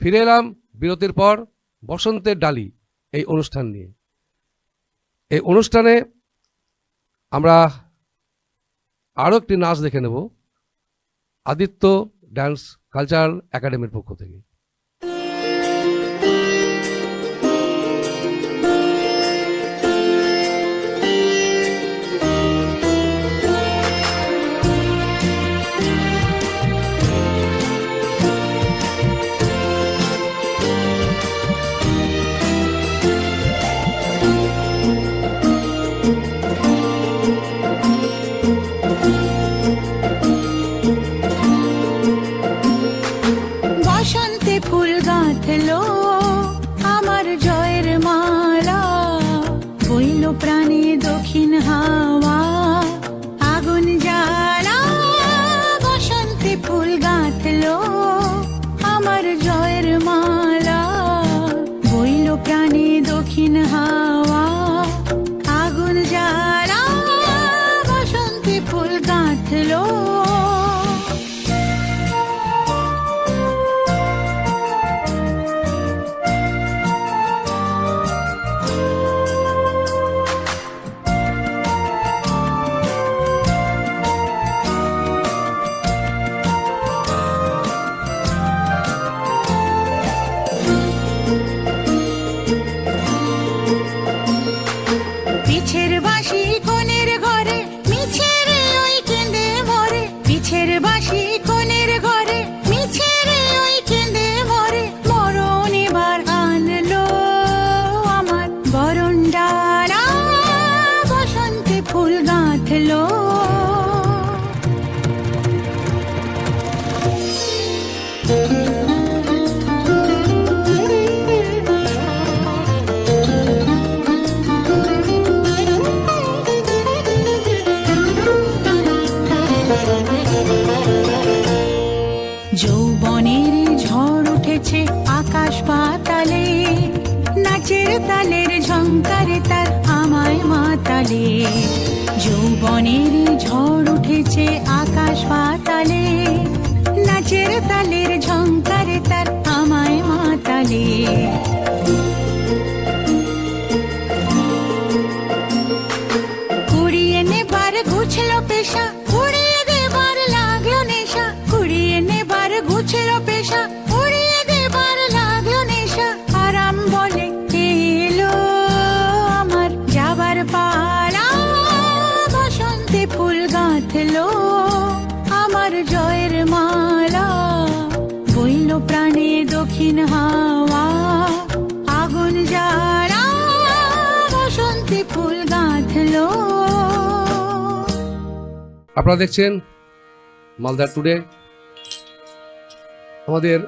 ফিরে এলাম বিরতির পর বসন্তের ডালি এই অনুষ্ঠান নিয়ে। এই অনুষ্ঠানে আমরা আরও একটি নাচ দেখে নেব, আদিত্য ড্যান্স কালচারাল একাডেমির পক্ষ থেকে। গাঁথলো যৌবনের ঝড় উঠেছে আকাশ পাতালে নাচের তালের ঝঙ্কারে তার আমায় মাতালে। যৌবনের ঝড় উঠেছে আকাশ পাতালে। নাচের তালের ঝংকারে তার আমায় মাতালে। কুড়িয়ে নেবার গুছলো পেশা আপনারা দেখছেন মালদা টুডে। আমাদের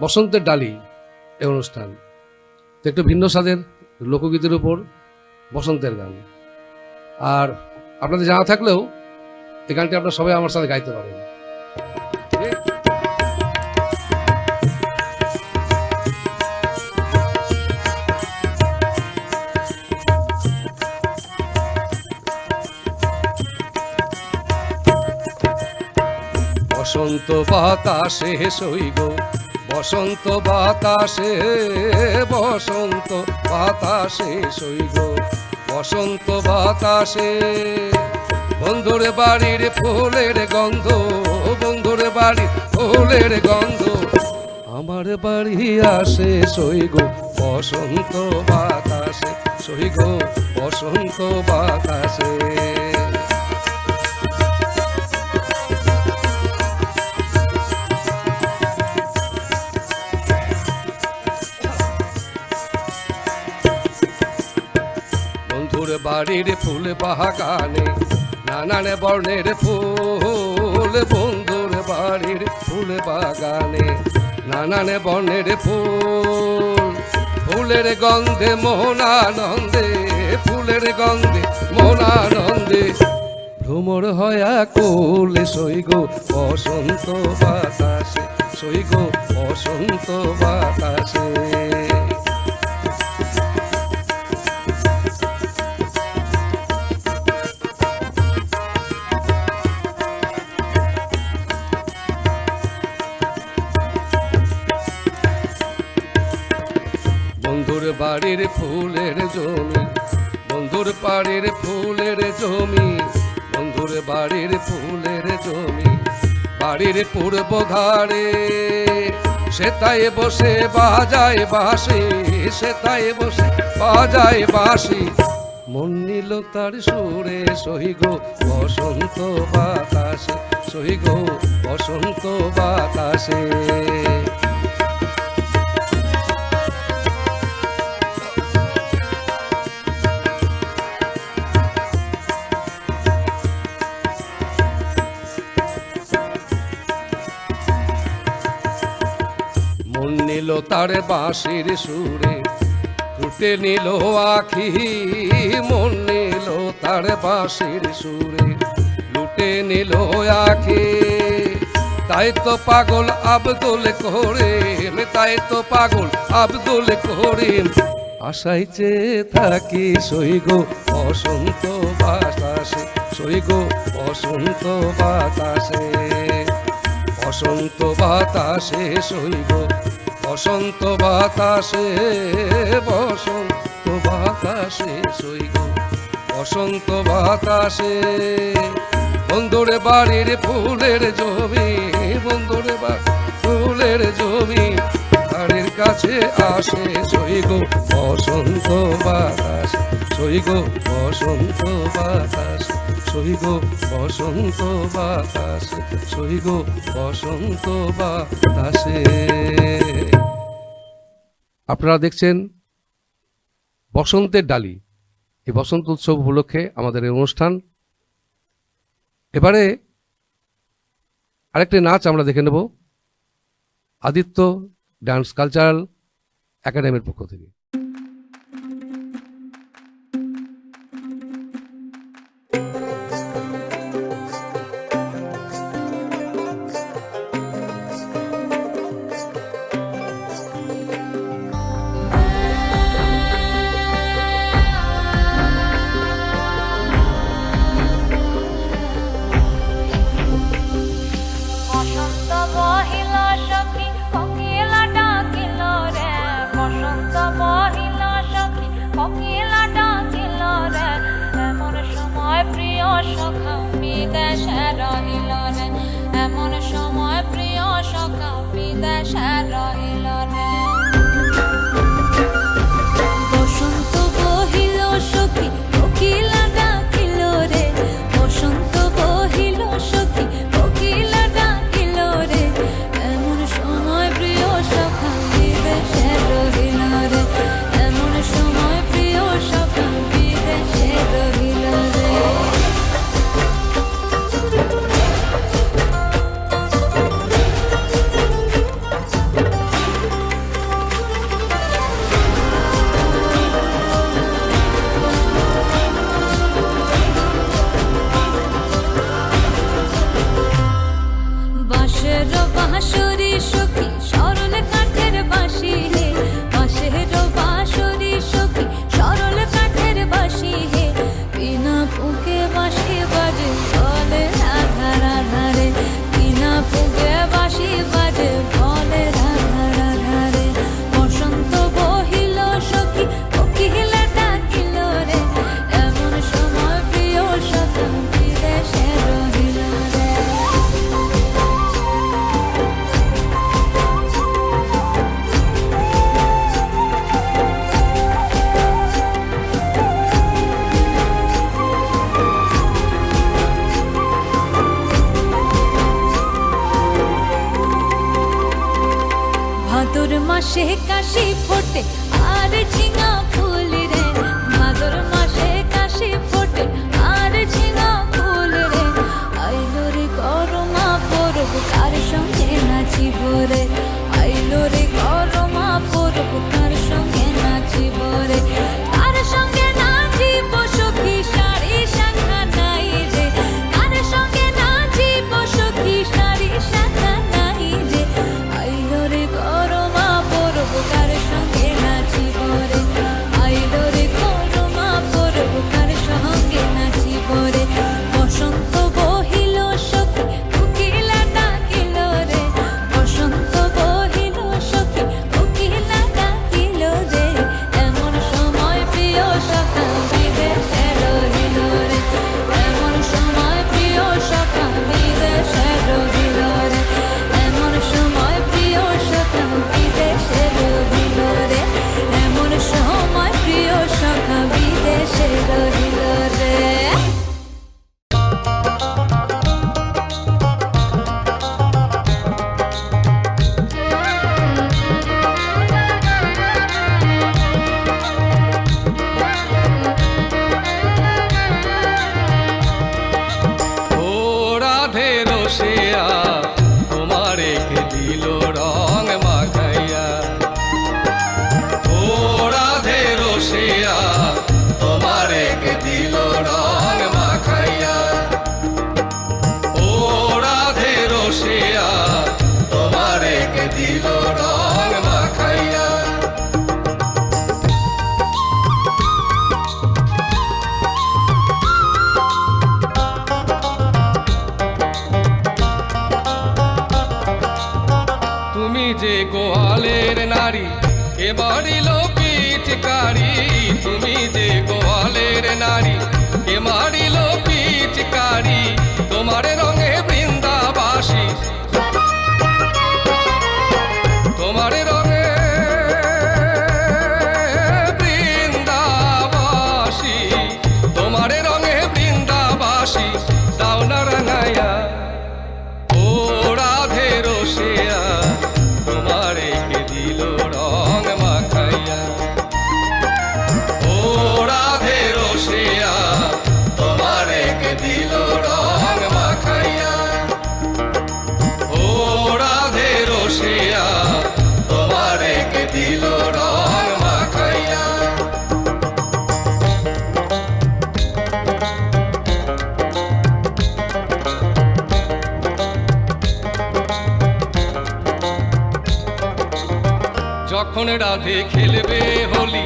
বসন্তের ডালি এই অনুষ্ঠান। একটু ভিন্ন স্বাদের লোকগীতের উপর বসন্তের গান। আর আপনাদের জানা থাকলেও এই গানটি আপনারা সবাই আমার সাথে গাইতে পারেন। বসন্ত বাতাসে সইগ বসন্ত বাতাসে বসন্ত বাতাসে সইগ বসন্ত বাতাসে, বন্ধুর বাড়ির ফুলের গন্ধ, বন্ধুর বাড়ির ফুলের গন্ধ। আমার বাড়ি আসে সইগ বসন্ত বাতাসে সইগ বসন্ত বাতাসে। বাড়ির ফুল বাগানে, নানান বর্ণের ফুল বন্ধুর বাড়ির ফুল বাগানে, নানান বর্ণের ফুল, ফুলের গন্ধে মোহনানন্দে, ফুলের গন্ধে মোহনানন্দে। ভ্রমর হয়া কোল সইগ বসন্ত বাতাসে সইগ বসন্ত বাতাসে। বন্ধুর বাড়ির ফুলের জমি, বন্ধুর বাড়ির ফুলের জমি, বন্ধুর বাড়ির ফুলের জমি। বাড়ির পূর্ব ধারে সেতায় বসে বাজায় বাসি সেতায় বসে বাজায় বাসি মন নিল তার সুরে, সহিগ বসন্ত বাতাসে, সহিগ বসন্ত বাতাসে। তার বাঁশির সুরে ফুটে নিল আখি, মন নিল তার বাঁশির সুরে। লুটে নিল আখি, তাই তো পাগল আব্দুল করিম, তাই তো পাগল আব্দুল করিম। আশাই চেয়ে থাকি সইগ বসন্ত বাতাসে? সইগ বসন্ত বাতাসে বসন্ত বাতাসে শৈব বসন্ত বাতাসে বসন্ত বাতাসে শৈব বসন্ত বাতাসে, বন্ধুরে বাড়ির ফুলের জমি, বন্ধুরে ফুলের জমি বাড়ির কাছে আসে শৈগ বসন্ত বাতাস শৈগ বসন্ত বাতাস শৈগ বসন্ত বাতাস শৈগ বসন্ত বাতাসে। আপনারা দেখছেন বসন্তের ডালি। এই বসন্ত উৎসব উপলক্ষে আমাদের এই অনুষ্ঠান। এবারে আরেকটি নাচ আমরা দেখে নেব। আদিত্য ডান্স কালচারাল একাডেমির পক্ষ থেকে। মাসে কাশি ফোটে, আর ঝিঙা ফুল রে। ভাদর মাসে কাশি ফোটে, আর ঝিঙা ফুল রে। আইলো রে করমা পরব, কার সঙ্গে নাচিব রে? তুমি যে গোয়ালের নারী এ বাড়ি লোপিচকারী তুমি যে গোয়ালের নারী রাধে খেলবে হোলি।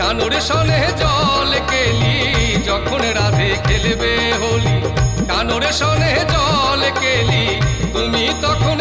কানুর সনে জল কেলি, যখন রাধে খেলবে হোলি। কানুর সনে জল কেলি, তুমি তখন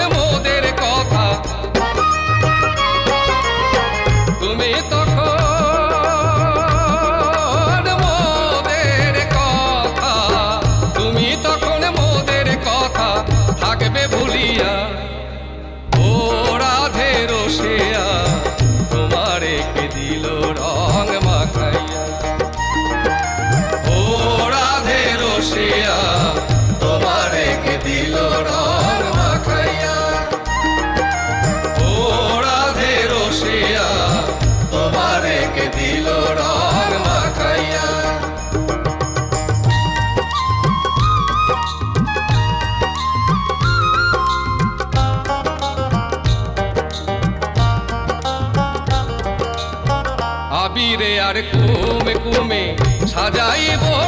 আবিরে আর কুমে কুমে সাজাই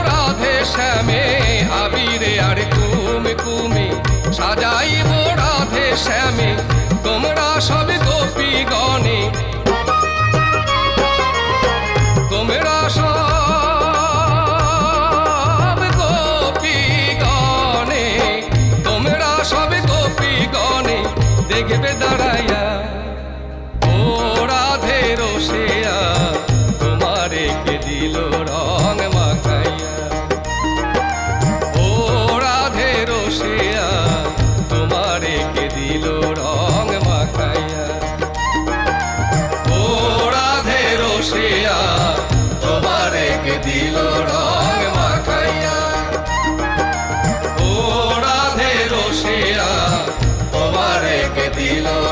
রাধে শ্যামে, আবিরে আর কুমে কুমে সাজাই রাধে শ্যামে, তোমরা সব গোপী গণে তোমরা সব গোপী গণে তোমরা সব গোপী গণে দেখবে দাঁড়া pedilo